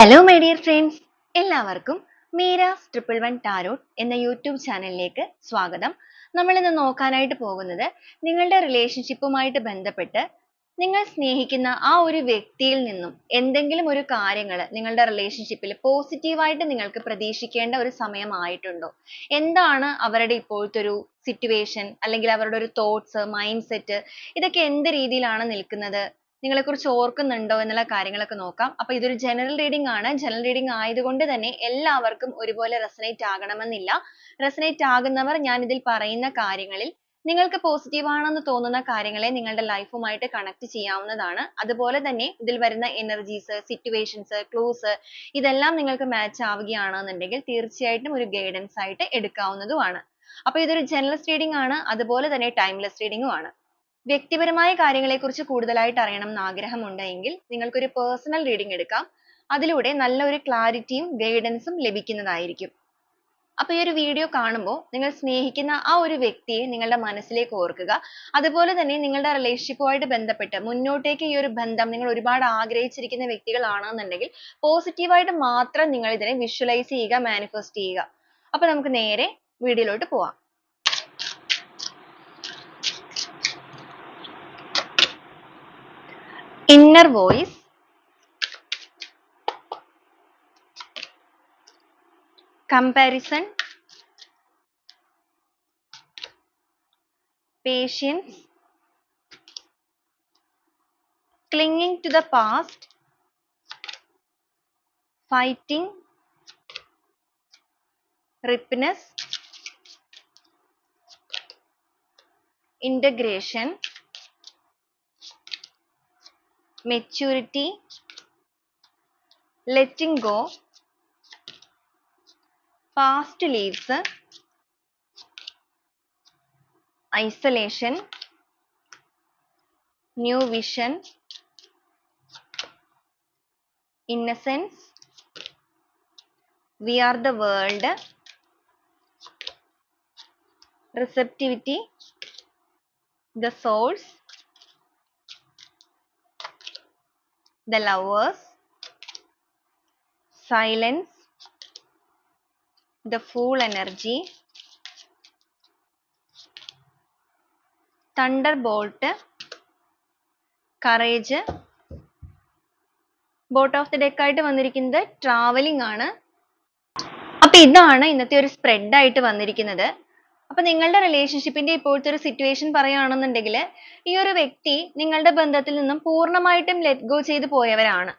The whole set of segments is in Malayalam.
ഹലോ മൈ ഡിയർ ഫ്രണ്ട്സ് എല്ലാവർക്കും മീരാസ് ട്രിപ്പിൾ വൺ ടാരോട്ട് എന്ന യൂട്യൂബ് ചാനലിലേക്ക് സ്വാഗതം. നമ്മൾ ഇന്ന് നോക്കാനായിട്ട് പോകുന്നത് നിങ്ങളുടെ റിലേഷൻഷിപ്പുമായിട്ട് ബന്ധപ്പെട്ട് നിങ്ങൾ സ്നേഹിക്കുന്ന ആ ഒരു വ്യക്തിയിൽ നിന്നും എന്തെങ്കിലും ഒരു കാര്യങ്ങൾ നിങ്ങളുടെ റിലേഷൻഷിപ്പിൽ പോസിറ്റീവായിട്ട് നിങ്ങൾക്ക് പ്രതീക്ഷിക്കേണ്ട ഒരു സമയമായിട്ടുണ്ടോ? എന്താണ് അവരുടെ ഇപ്പോഴത്തെ ഒരു സിറ്റുവേഷൻ അല്ലെങ്കിൽ അവരുടെ ഒരു തോട്ട്സ് മൈൻഡ് സെറ്റ് ഇതൊക്കെ എന്ത് രീതിയിലാണ് നിൽക്കുന്നത്? നിങ്ങളെക്കുറിച്ച് ഓർക്കുന്നുണ്ടോ എന്നുള്ള കാര്യങ്ങളൊക്കെ നോക്കാം. അപ്പോൾ ഇതൊരു ജനറൽ റീഡിംഗ് ആണ്. ജനറൽ റീഡിംഗ് ആയതുകൊണ്ട് തന്നെ എല്ലാവർക്കും ഒരുപോലെ resonate ആകണമെന്നില്ല. resonate ആകുന്നവർ ഞാൻ ഇതിൽ പറയുന്ന കാര്യങ്ങളിൽ നിങ്ങൾക്ക് positive ആണെന്ന് തോന്നുന്ന കാര്യങ്ങളെ നിങ്ങളുടെ ലൈഫുമായിട്ട് കണക്ട് ചെയ്യാവുന്നതാണ്. അതുപോലെ തന്നെ ഇതിൽ വരുന്ന energies സിറ്റുവേഷൻസ് ക്ലൂസ് ഇതെല്ലാം നിങ്ങൾക്ക് match ആവുകയാണെന്നുണ്ടെങ്കിൽ തീർച്ചയായിട്ടും ഒരു ഗൈഡൻസ് ആയിട്ട് എടുക്കാവുന്നതുമാണ്. അപ്പോൾ ഇതൊരു general reading ആണ്. അതുപോലെ തന്നെ ടൈംലെസ് ഉം ആണ്. വ്യക്തിപരമായ കാര്യങ്ങളെക്കുറിച്ച് കൂടുതലായിട്ട് അറിയണം എന്ന് ആഗ്രഹമുണ്ടെങ്കിൽ നിങ്ങൾക്ക് ഒരു personal reading എടുക്കാം. അതിലൂടെ യും guidance ഉം ലഭിക്കുന്നതായിരിക്കും. അപ്പൊ ഈ ഒരു വീഡിയോ കാണുമ്പോൾ നിങ്ങൾ സ്നേഹിക്കുന്ന ആ ഒരു വ്യക്തിയെ നിങ്ങളുടെ മനസ്സിലേക്ക് ഓർക്കുക. അതുപോലെ തന്നെ നിങ്ങളുടെ റിലേഷൻഷിപ്പുമായിട്ട് ബന്ധപ്പെട്ട് മുന്നോട്ടേക്ക് ഈ ഒരു ബന്ധം നിങ്ങൾ ഒരുപാട് ആഗ്രഹിച്ചിരിക്കുന്ന വ്യക്തികളാണെന്നുണ്ടെങ്കിൽ പോസിറ്റീവായിട്ട് മാത്രം നിങ്ങൾ ഇതിനെ വിഷ്വലൈസ് ചെയ്യുക മാനിഫെസ്റ്റ് ചെയ്യുക. അപ്പൊ നമുക്ക് നേരെ വീഡിയോയിലോട്ട് പോവാം. Inner voice. Comparison. Patience. Clinging to the past. Fighting. Ripeness integration maturity, letting go, past leaves, isolation, new vision, innocence, we are the world, receptivity, the source, the lovers, silence, the fool energy, thunderbolt, courage, bottom of the deck ആയിട്ട് വന്നിരിക്കുന്നത് ട്രാവലിംഗ് ആണ്. അപ്പൊ ഇതാണ് ഇന്നത്തെ ഒരു സ്പ്രെഡ് ആയിട്ട് വന്നിരിക്കുന്നത്. അപ്പൊ നിങ്ങളുടെ റിലേഷൻഷിപ്പിന്റെ ഇപ്പോഴത്തെ ഒരു സിറ്റുവേഷൻ പറയുകയാണെന്നുണ്ടെങ്കിൽ ഈ ഒരു വ്യക്തി നിങ്ങളുടെ ബന്ധത്തിൽ നിന്നും പൂർണമായിട്ടും ലെറ്റ് ഗോ ചെയ്ത് പോയവരാണ്.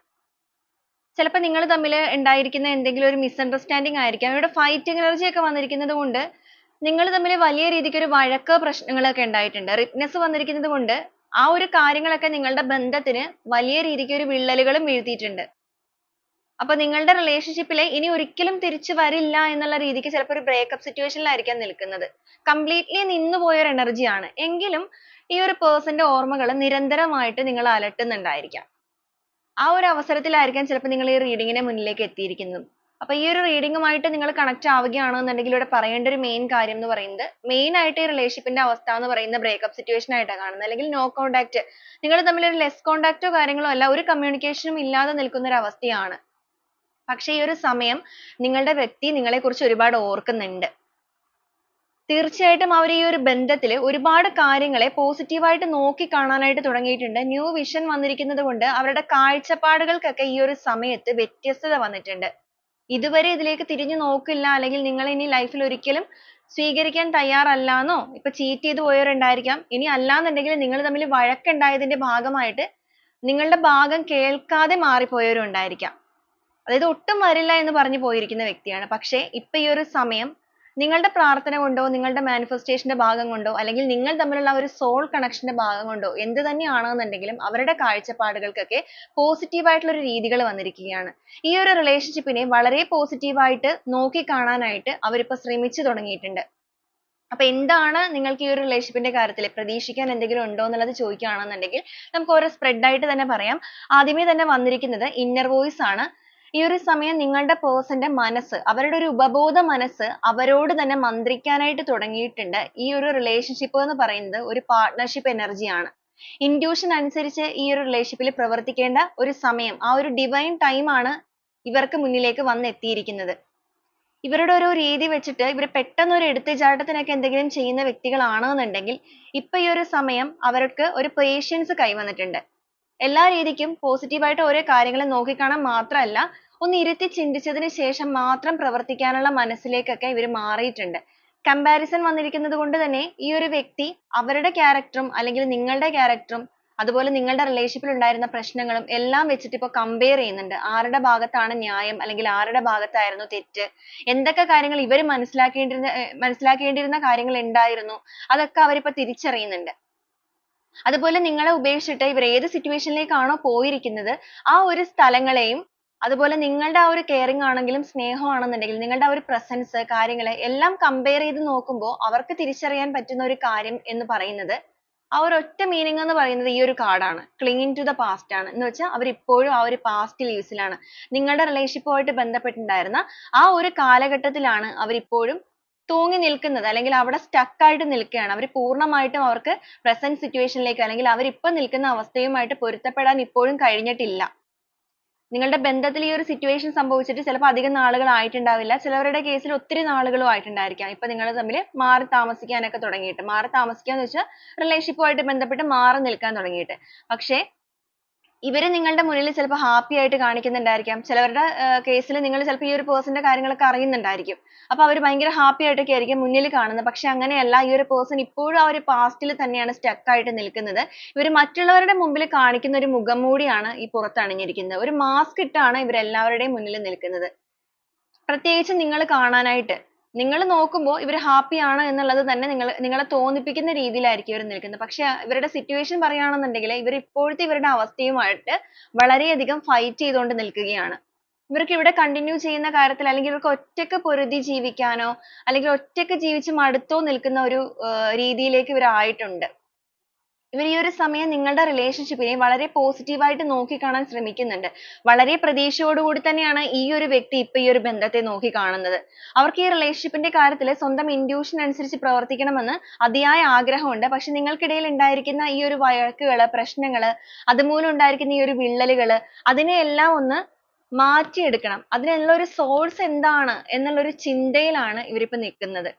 ചിലപ്പോൾ നിങ്ങൾ തമ്മിൽ ഉണ്ടായിരിക്കുന്ന എന്തെങ്കിലും ഒരു മിസ്അണ്ടർസ്റ്റാൻഡിങ് ആയിരിക്കാം. ഇവിടെ ഫൈറ്റിംഗ് എനർജി ഒക്കെ വന്നിരിക്കുന്നത് കൊണ്ട് നിങ്ങൾ തമ്മിൽ വലിയ രീതിക്ക് ഒരു വഴക്ക് പ്രശ്നങ്ങളൊക്കെ ഉണ്ടായിട്ടുണ്ട്. റിപ്നെസ് വന്നിരിക്കുന്നത് കൊണ്ട് ആ ഒരു കാര്യങ്ങളൊക്കെ നിങ്ങളുടെ ബന്ധത്തിന് വലിയ രീതിക്ക് ഒരു വിള്ളലുകളും വീഴ്ത്തിയിട്ടുണ്ട്. അപ്പൊ നിങ്ങളുടെ റിലേഷൻഷിപ്പിൽ ഇനി ഒരിക്കലും തിരിച്ചു വരില്ല എന്നുള്ള രീതിക്ക് ചിലപ്പോൾ ഒരു ബ്രേക്കപ്പ് സിറ്റുവേഷനിലായിരിക്കാം നിൽക്കുന്നത്. കംപ്ലീറ്റ്ലി നിന്നുപോയ ഒരു എനർജി ആണ്. എങ്കിലും ഈ ഒരു പേഴ്സന്റെ ഓർമ്മകൾ നിരന്തരമായിട്ട് നിങ്ങൾ അലട്ടുന്നുണ്ടായിരിക്കാം. ആ ഒരു അവസരത്തിലായിരിക്കാം ചിലപ്പോൾ നിങ്ങൾ ഈ റീഡിങ്ങിനെ മുന്നിലേക്ക് എത്തിയിരിക്കുന്നത്. അപ്പൊ ഈ ഒരു റീഡിങ്ങുമായിട്ട് നിങ്ങൾ കണക്ട് ആവുകയാണെന്നുണ്ടെങ്കിൽ ഇവിടെ പറയേണ്ട ഒരു മെയിൻ കാര്യം എന്ന് പറയുന്നത് മെയിൻ ആയിട്ട് ഈ റിലേഷൻഷിപ്പിന്റെ അവസ്ഥ എന്ന് പറയുന്നത് ബ്രേക്കപ്പ് സിറ്റുവേഷൻ ആയിട്ടാണ് കാണുന്നത്. അല്ലെങ്കിൽ നോ കോണ്ടാക്ട് നിങ്ങൾ തമ്മിൽ ഒരു ലെസ് കോണ്ടാക്റ്റോ കാര്യങ്ങളോ അല്ല ഒരു കമ്മ്യൂണിക്കേഷനും ഇല്ലാതെ നിൽക്കുന്ന ഒരു അവസ്ഥയാണ്. പക്ഷേ ഈ ഒരു സമയം നിങ്ങളുടെ വ്യക്തി നിങ്ങളെ കുറിച്ച് ഒരുപാട് ഓർക്കുന്നുണ്ട്. തീർച്ചയായിട്ടും അവർ ഈ ഒരു ബന്ധത്തിൽ ഒരുപാട് കാര്യങ്ങളെ positive ആയിട്ട് നോക്കി കാണാനായിട്ട് തുടങ്ങിയിട്ടുണ്ട്. ന്യൂ വിഷൻ വന്നിരിക്കുന്നത് കൊണ്ട് അവരുടെ കാഴ്ചപ്പാടുകൾക്കൊക്കെ ഈ ഒരു സമയത്ത് വ്യത്യസ്തത വന്നിട്ടുണ്ട്. ഇതുവരെ ഇതിലേക്ക് തിരിഞ്ഞു നോക്കില്ല. അല്ലെങ്കിൽ നിങ്ങൾ ഇനി ലൈഫിൽ ഒരിക്കലും സ്വീകരിക്കാൻ തയ്യാറല്ലാന്നോ ഇപ്പൊ ചീറ്റ് ചെയ്തു പോയവരുണ്ടായിരിക്കാം. ഇനി അല്ലാന്നുണ്ടെങ്കിൽ നിങ്ങൾ തമ്മിൽ വഴക്കുണ്ടായതിന്റെ ഭാഗമായിട്ട് നിങ്ങളുടെ ഭാഗം കേൾക്കാതെ മാറിപ്പോയവരും ഉണ്ടായിരിക്കാം അതായത് ഒട്ടും വരില്ല എന്ന് പറഞ്ഞു പോയിരിക്കുന്ന വ്യക്തിയാണ്. പക്ഷേ ഇപ്പൊ ഈ ഒരു സമയം നിങ്ങളുടെ പ്രാർത്ഥന കൊണ്ടോ നിങ്ങളുടെ മാനിഫെസ്റ്റേഷന്റെ ഭാഗം കൊണ്ടോ അല്ലെങ്കിൽ നിങ്ങൾ തമ്മിലുള്ള ആ ഒരു സോൾ കണക്ഷന്റെ ഭാഗം കൊണ്ടോ എന്ത് തന്നെയാണെന്നുണ്ടെങ്കിലും അവരുടെ കാഴ്ചപ്പാടുകൾക്കൊക്കെ പോസിറ്റീവ് ആയിട്ടുള്ള ഒരു രീതികൾ വന്നിരിക്കുകയാണ്. ഈ ഒരു റിലേഷൻഷിപ്പിനെ വളരെ positive ആയിട്ട് നോക്കി കാണാനായിട്ട് അവരിപ്പോ ശ്രമിച്ചു തുടങ്ങിയിട്ടുണ്ട്. അപ്പൊ എന്താണ് നിങ്ങൾക്ക് ഈ ഒരു റിലേഷൻഷിപ്പിന്റെ കാര്യത്തിൽ പ്രതീക്ഷിക്കാൻ എന്തെങ്കിലും ഉണ്ടോ എന്നുള്ളത് ചോദിക്കുകയാണെന്നുണ്ടെങ്കിൽ നമുക്ക് ഓരോ spread ആയിട്ട് തന്നെ പറയാം. ആദ്യമേ തന്നെ വന്നിരിക്കുന്നത് ഇന്നർ വോയിസ് ആണ്. ഈ ഒരു സമയം നിങ്ങളുടെ പേഴ്സന്റെ മനസ്സ് അവരുടെ ഒരു ഉപബോധ മനസ്സ് അവരോട് തന്നെ മന്ത്രിക്കാനായിട്ട് തുടങ്ങിയിട്ടുണ്ട് ഈ ഒരു റിലേഷൻഷിപ്പ് എന്ന് പറയുന്നത് ഒരു പാർട്ട്ണർഷിപ്പ് എനർജിയാണ് ഇൻഡ്യൂഷൻ അനുസരിച്ച് ഈ ഒരു റിലേഷൻഷിപ്പിൽ പ്രവർത്തിക്കേണ്ട ഒരു സമയം ആ ഒരു ഡിവൈൻ ആണ് ഇവർക്ക് മുന്നിലേക്ക് വന്നെത്തിയിരിക്കുന്നത്. ഇവരുടെ ഒരു രീതി വെച്ചിട്ട് ഇവർ പെട്ടെന്ന് ഒരു എടുത്തുചാട്ടത്തിനൊക്കെ എന്തെങ്കിലും ചെയ്യുന്ന വ്യക്തികളാണെന്നുണ്ടെങ്കിൽ ഇപ്പൊ ഈ ഒരു സമയം അവർക്ക് ഒരു പേഷ്യൻസ് കൈവന്നിട്ടുണ്ട്. എല്ലാ രീതിക്കും positive ആയിട്ട് ഓരോ കാര്യങ്ങളെ നോക്കിക്കാണാൻ മാത്രമല്ല ഒന്ന് ഇരുത്തി ചിന്തിച്ചതിനു ശേഷം മാത്രം പ്രവർത്തിക്കാനുള്ള മനസ്സിലേക്കൊക്കെ ഇവർ മാറിയിട്ടുണ്ട്. comparison വന്നിരിക്കുന്നത് കൊണ്ട് തന്നെ ഈ ഒരു വ്യക്തി അവരുടെ character ഉം അല്ലെങ്കിൽ നിങ്ങളുടെ character ഉം അതുപോലെ നിങ്ങളുടെ relationship ൽ ഉണ്ടായിരുന്ന പ്രശ്നങ്ങളും എല്ലാം വെച്ചിട്ട് ഇപ്പൊ compare ചെയ്യുന്നുണ്ട്. ആരുടെ ഭാഗത്താണ് ന്യായം അല്ലെങ്കിൽ ആരുടെ ഭാഗത്തായിരുന്നു തെറ്റ് എന്തൊക്കെ കാര്യങ്ങൾ ഇവർ മനസ്സിലാക്കേണ്ടിരുന്ന മനസ്സിലാക്കേണ്ടിയിരുന്ന കാര്യങ്ങൾ ഉണ്ടായിരുന്നു അതൊക്കെ അവരിപ്പോ തിരിച്ചറിയുന്നുണ്ട്. അതുപോലെ നിങ്ങളെ ഉപേക്ഷിച്ചിട്ട് ഇവർ ഏത് situation ലേക്കാണോ പോയിരിക്കുന്നത് ആ ഒരു സ്ഥലങ്ങളെയും അതുപോലെ നിങ്ങളുടെ ആ ഒരു caring ആണെങ്കിലും സ്നേഹം ആണെന്നുണ്ടെങ്കിൽ നിങ്ങളുടെ ആ ഒരു presence കാര്യങ്ങൾ എല്ലാം compare ചെയ്ത് നോക്കുമ്പോൾ അവർക്ക് തിരിച്ചറിയാൻ പറ്റുന്ന ഒരു കാര്യം എന്ന് പറയുന്നത് ആ ഒരു ഒറ്റ meaning എന്ന് പറയുന്നത് ഈ ഒരു card ആണ്. clinging to the past ആണ്. എന്ന് വെച്ചാൽ അവർ ഇപ്പോഴും ആ ഒരു past lives. നിങ്ങളുടെ relationship ആയിട്ട് ബന്ധപ്പെട്ടിട്ടുണ്ടായിരുന്ന ആ ഒരു കാലഘട്ടത്തിലാണ് അവർ ഇപ്പോഴും തൂങ്ങി നിൽക്കുന്നത് അല്ലെങ്കിൽ അവിടെ stuck ആയിട്ട് നിൽക്കുകയാണ്. അവർ പൂർണമായിട്ടും അവർക്ക് present situation ലേക്ക് അല്ലെങ്കിൽ അവർ ഇപ്പൊ നിൽക്കുന്ന അവസ്ഥയുമായിട്ട് പൊരുത്തപ്പെടാൻ ഇപ്പോഴും കഴിഞ്ഞിട്ടില്ല. നിങ്ങളുടെ ബന്ധത്തിൽ ഈ ഒരു situation സംഭവിച്ചിട്ട് ചിലപ്പോൾ അധികം നാളുകൾ ആയിട്ടുണ്ടാവില്ല. ചിലവരുടെ case ൽ ഒത്തിരി നാളുകളും ആയിട്ടുണ്ടായിരിക്കാം. ഇപ്പൊ നിങ്ങൾ തമ്മിൽ മാറി താമസിക്കാൻ ഒക്കെ തുടങ്ങിയിട്ട്. മാറി താമസിക്കുക എന്ന് വെച്ചാൽ relationship ആയിട്ട് ബന്ധപ്പെട്ട് മാറി നിൽക്കാൻ തുടങ്ങിയിട്ട്. പക്ഷേ ഇവർ നിങ്ങളുടെ മുന്നിൽ ചിലപ്പോൾ ഹാപ്പി ആയിട്ട് കാണിക്കുന്നുണ്ടായിരിക്കാം. ചിലവരുടെ കേസിൽ നിങ്ങൾ ചിലപ്പോൾ ഈ ഒരു person ന്റെ കാര്യങ്ങളൊക്കെ അറിയുന്നുണ്ടായിരിക്കും. അപ്പോൾ അവർ ഭയങ്കര ഹാപ്പി ആയിട്ടൊക്കെ ആയിരിക്കും മുന്നിൽ കാണുന്നത്. പക്ഷേ അങ്ങനെയല്ല ഈ ഒരു പേഴ്സൺ ഇപ്പോഴും ആ ഒരു past ൽ തന്നെയാണ് സ്റ്റക്ക് ആയിട്ട് നിൽക്കുന്നത്. ഇവർ മറ്റുള്ളവരുടെ മുമ്പിൽ കാണിക്കുന്ന ഒരു മുഖം മൂടിയാണ് ഈ പുറത്തണിഞ്ഞിരിക്കുന്നത്. ഒരു മാസ്ക് ഇട്ടാണ് ഇവർ എല്ലാവരുടെയും മുന്നിൽ നിൽക്കുന്നത്. പ്രത്യേകിച്ച് നിങ്ങൾ കാണാനായിട്ട്. നിങ്ങൾ നോക്കുമ്പോൾ ഇവർ ഹാപ്പി ആണ് എന്നുള്ളത് തന്നെ നിങ്ങൾ നിങ്ങളെ തോന്നിപ്പിക്കുന്ന രീതിയിലായിരിക്കും ഇവർ നിൽക്കുന്നത്. പക്ഷേ ഇവരുടെ സിറ്റുവേഷൻ പറയുകയാണെന്നുണ്ടെങ്കിൽ ഇവർ ഇപ്പോഴത്തെ ഇവരുടെ അവസ്ഥയുമായിട്ട് വളരെയധികം ഫൈറ്റ് ചെയ്തുകൊണ്ട് നിൽക്കുകയാണ്. ഇവർക്ക് ഇവിടെ കണ്ടിന്യൂ ചെയ്യുന്ന കാര്യത്തിൽ അല്ലെങ്കിൽ ഇവർക്ക് ഒറ്റയ്ക്ക് പൊരുതി ജീവിക്കാനോ അല്ലെങ്കിൽ ഒറ്റയ്ക്ക് ജീവിച്ച് മടുത്തോ നിൽക്കുന്ന ഒരു രീതിയിലേക്ക് ഇവർ ആയിട്ടുണ്ട്. ഇവർ ഈ ഒരു സമയം നിങ്ങളുടെ റിലേഷൻഷിപ്പിനെ വളരെ പോസിറ്റീവ് ആയിട്ട് നോക്കിക്കാണാൻ ശ്രമിക്കുന്നുണ്ട്. വളരെ പ്രതീക്ഷയോടുകൂടി തന്നെയാണ് ഈ ഒരു വ്യക്തി ഇപ്പൊ ഈ ഒരു ബന്ധത്തെ നോക്കി കാണുന്നത് അവർക്ക് ഈ റിലേഷൻഷിപ്പിന്റെ കാര്യത്തിൽ സ്വന്തം ഇൻഡ്യൂഷൻ അനുസരിച്ച് പ്രവർത്തിക്കണമെന്ന് അതിയായ ആഗ്രഹമുണ്ട്. പക്ഷെ നിങ്ങൾക്കിടയിൽ ഉണ്ടായിരിക്കുന്ന ഈ ഒരു വഴക്കുകൾ പ്രശ്നങ്ങൾ അതുമൂലം ഉണ്ടായിരിക്കുന്ന ഈ ഒരു വിള്ളലുകൾ അതിനെയെല്ലാം ഒന്ന് മാറ്റിയെടുക്കണം. അതിനുള്ള ഒരു സോഴ്സ് എന്താണ് എന്നുള്ള ഒരു ചിന്തയിലാണ് ഇവരിപ്പോ നിൽക്കുന്നത്.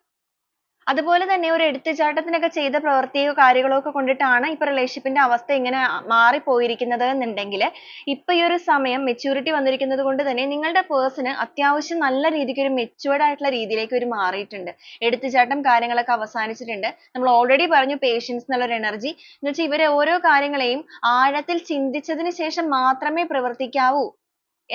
അതുപോലെ തന്നെ ഒരു എടുത്തുചാട്ടത്തിനൊക്കെ ചെയ്ത പ്രവൃത്തിയോ കാര്യങ്ങളോ ഒക്കെ കൊണ്ടിട്ടാണ് ഇപ്പൊ relationship ന്റെ അവസ്ഥ ഇങ്ങനെ മാറിപ്പോയിരിക്കുന്നത് എന്നുണ്ടെങ്കിൽ ഇപ്പൊ ഈ ഒരു സമയം maturity വന്നിരിക്കുന്നത് കൊണ്ട് തന്നെ നിങ്ങളുടെ person അത്യാവശ്യം നല്ല രീതിക്ക് ഒരു matured ആയിട്ടുള്ള രീതിയിലേക്ക് അവർ മാറിയിട്ടുണ്ട്. എടുത്തുചാട്ടം കാര്യങ്ങളൊക്കെ അവസാനിച്ചിട്ടുണ്ട്. നമ്മൾ already പറഞ്ഞു patience എന്നുള്ള ഒരു energy എന്ന് വെച്ചാൽ ഇവർ ഓരോ കാര്യങ്ങളെയും ആഴത്തിൽ ചിന്തിച്ചതിന് ശേഷം മാത്രമേ പ്രവർത്തിക്കാവൂ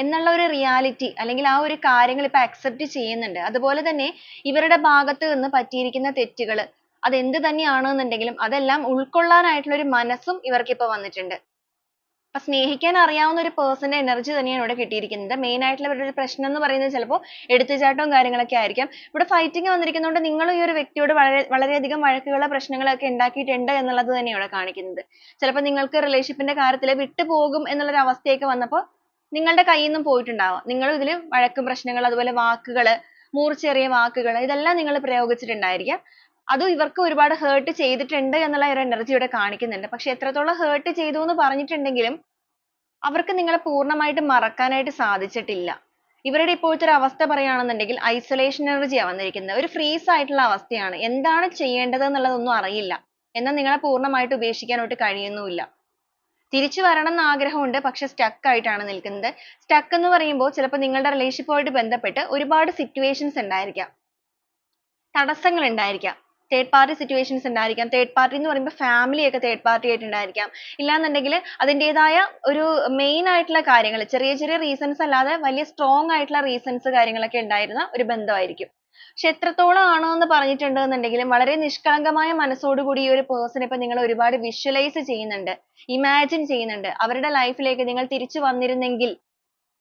എന്നുള്ള ഒരു റിയാലിറ്റി അല്ലെങ്കിൽ ആ ഒരു കാര്യങ്ങൾ ഇപ്പൊ അക്സെപ്റ്റ് ചെയ്യുന്നുണ്ട്. അതുപോലെ തന്നെ ഇവരുടെ ഭാഗത്ത് നിന്ന് പറ്റിയിരിക്കുന്ന തെറ്റുകൾ അത് എന്ത് തന്നെയാണെന്നുണ്ടെങ്കിലും അതെല്ലാം ഉൾക്കൊള്ളാനായിട്ടുള്ള ഒരു മനസ്സും ഇവർക്ക് ഇപ്പൊ വന്നിട്ടുണ്ട്. അപ്പൊ സ്നേഹിക്കാൻ അറിയാവുന്ന ഒരു പേഴ്സന്റെ എനർജി തന്നെയാണ് ഇവിടെ കിട്ടിയിരിക്കുന്നത്. മെയിൻ ആയിട്ടുള്ള ഇവരുടെ ഒരു പ്രശ്നം എന്ന് പറയുന്നത് ചിലപ്പോൾ എടുത്തുചാട്ടവും കാര്യങ്ങളൊക്കെ ആയിരിക്കാം. ഇവിടെ ഫൈറ്റിംഗ് വന്നിരിക്കുന്നതുകൊണ്ട് നിങ്ങൾ ഈ ഒരു വ്യക്തിയോട് വളരെ വളരെയധികം വഴക്കുകളോ പ്രശ്നങ്ങളൊക്കെ ഉണ്ടാക്കിയിട്ടുണ്ട് എന്നുള്ളത് തന്നെയാണ് ഇവിടെ കാണിക്കുന്നത്. ചിലപ്പോൾ നിങ്ങൾക്ക് റിലേഷൻഷിപ്പിന്റെ ന്റെ കാര്യത്തിൽ വിട്ടുപോകും എന്നുള്ള ഒരു അവസ്ഥയൊക്കെ വന്നപ്പോൾ നിങ്ങളുടെ കയ്യിൽ നിന്നും പോയിട്ടുണ്ടാവാം. നിങ്ങൾ ഇതിൽ വഴക്കും പ്രശ്നങ്ങൾ അതുപോലെ വാക്കുകൾ മൂർച്ചയേറിയ വാക്കുകൾ ഇതെല്ലാം നിങ്ങൾ പ്രയോഗിച്ചിട്ടുണ്ടായിരിക്കാം. അത് ഇവർക്ക് ഒരുപാട് hurt ചെയ്തിട്ടുണ്ട് എന്നുള്ള ഒരു energy ഇവിടെ കാണിക്കുന്നുണ്ട്. പക്ഷെ എത്രത്തോളം hurt ചെയ്തു എന്ന് പറഞ്ഞിട്ടുണ്ടെങ്കിലും അവർക്ക് നിങ്ങളെ പൂർണമായിട്ട് മറക്കാനായിട്ട് സാധിച്ചിട്ടില്ല. ഇവരുടെ ഇപ്പോഴത്തെ ഒരു അവസ്ഥ പറയുകയാണെന്നുണ്ടെങ്കിൽ isolation energy യാണ് വന്നിരിക്കുന്നത്. ഒരു freeze ആയിട്ടുള്ള അവസ്ഥയാണ്. എന്താണ് ചെയ്യേണ്ടത് എന്നുള്ളതൊന്നും അറിയില്ല. എന്നാൽ നിങ്ങളെ പൂർണമായിട്ട് ഉപേക്ഷിക്കാനായിട്ട് കഴിയുന്നുമില്ല. തിരിച്ചു വരണം എന്ന് ആഗ്രഹമുണ്ട് പക്ഷെ സ്റ്റക്ക് ആയിട്ടാണ് നിൽക്കുന്നത്. സ്റ്റക്ക് എന്ന് പറയുമ്പോൾ ചിലപ്പോൾ നിങ്ങളുടെ relationship ആയിട്ട് ബന്ധപ്പെട്ട് ഒരുപാട് സിറ്റുവേഷൻസ് ഉണ്ടായിരിക്കാം. തടസ്സങ്ങൾ ഉണ്ടായിരിക്കാം. തേർഡ് പാർട്ടി സിറ്റുവേഷൻസ് ഉണ്ടായിരിക്കാം. തേർഡ് പാർട്ടി എന്ന് പറയുമ്പോൾ family ഒക്കെ third party ആയിട്ട് ഉണ്ടായിരിക്കാം. ഇല്ലാന്നുണ്ടെങ്കിൽ അതിന്റേതായ ഒരു മെയിൻ ആയിട്ടുള്ള കാര്യങ്ങൾ ചെറിയ ചെറിയ റീസൺസ് അല്ലാതെ വലിയ strong ആയിട്ടുള്ള റീസൺസ് കാര്യങ്ങളൊക്കെ ഉണ്ടായിരുന്ന ഒരു ബന്ധമായിരിക്കും. പക്ഷേ എത്രത്തോളം ആണോ എന്ന് പറഞ്ഞിട്ടുണ്ട് എന്നുണ്ടെങ്കിലും വളരെ നിഷ്കളങ്കമായ മനസ്സോടുകൂടി ഈ ഒരു person ഇപ്പൊ നിങ്ങൾ ഒരുപാട് വിഷ്വലൈസ് ചെയ്യുന്നുണ്ട്. ഇമാജിൻ ചെയ്യുന്നുണ്ട്. അവരുടെ ലൈഫിലേക്ക് ലേക്ക് നിങ്ങൾ തിരിച്ചു വന്നിരുന്നെങ്കിൽ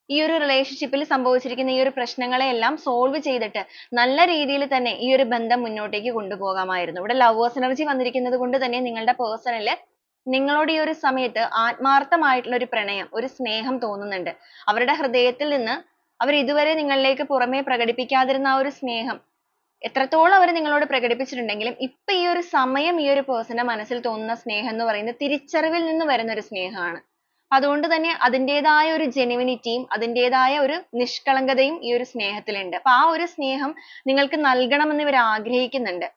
ഈ ഒരു relationship ൽ സംഭവിച്ചിരിക്കുന്ന ഈ ഒരു പ്രശ്നങ്ങളെ എല്ലാം solve ചെയ്തിട്ട് നല്ല രീതിയിൽ തന്നെ ഈ ഒരു ബന്ധം മുന്നോട്ടേക്ക് കൊണ്ടുപോകാമായിരുന്നു. ഇവിടെ ലവേഴ്സ് എനർജി വന്നിരിക്കുന്നത് കൊണ്ട് തന്നെ നിങ്ങളുടെ person നിങ്ങളോട് ഈ ഒരു സമയത്ത് ആത്മാർത്ഥമായിട്ടുള്ള ഒരു പ്രണയം, ഒരു സ്നേഹം തോന്നുന്നുണ്ട്. അവരുടെ ഹൃദയത്തിൽ നിന്ന് അവർ ഇതുവരെ നിങ്ങളിലേക്ക് പുറമേ പ്രകടിപ്പിക്കാതിരുന്ന ആ ഒരു സ്നേഹം എത്രത്തോളം അവർ നിങ്ങളോട് പ്രകടിപ്പിച്ചിട്ടുണ്ടെങ്കിലും ഇപ്പൊ ഈ ഒരു സമയം ഈ ഒരു person ന്റെ മനസ്സിൽ തോന്നുന്ന സ്നേഹം എന്ന് പറയുന്നത് തിരിച്ചറിവിൽ നിന്ന് വരുന്ന ഒരു സ്നേഹമാണ്. അതുകൊണ്ട് തന്നെ അതിന്റേതായ ഒരു ജെനുവിനിറ്റിയും അതിന്റേതായ ഒരു നിഷ്കളങ്കതയും ഈ ഒരു സ്നേഹത്തിലുണ്ട്. അപ്പൊ ആ ഒരു സ്നേഹം നിങ്ങൾക്ക് നൽകണമെന്ന് ഇവർ ആഗ്രഹിക്കുന്നുണ്ട്.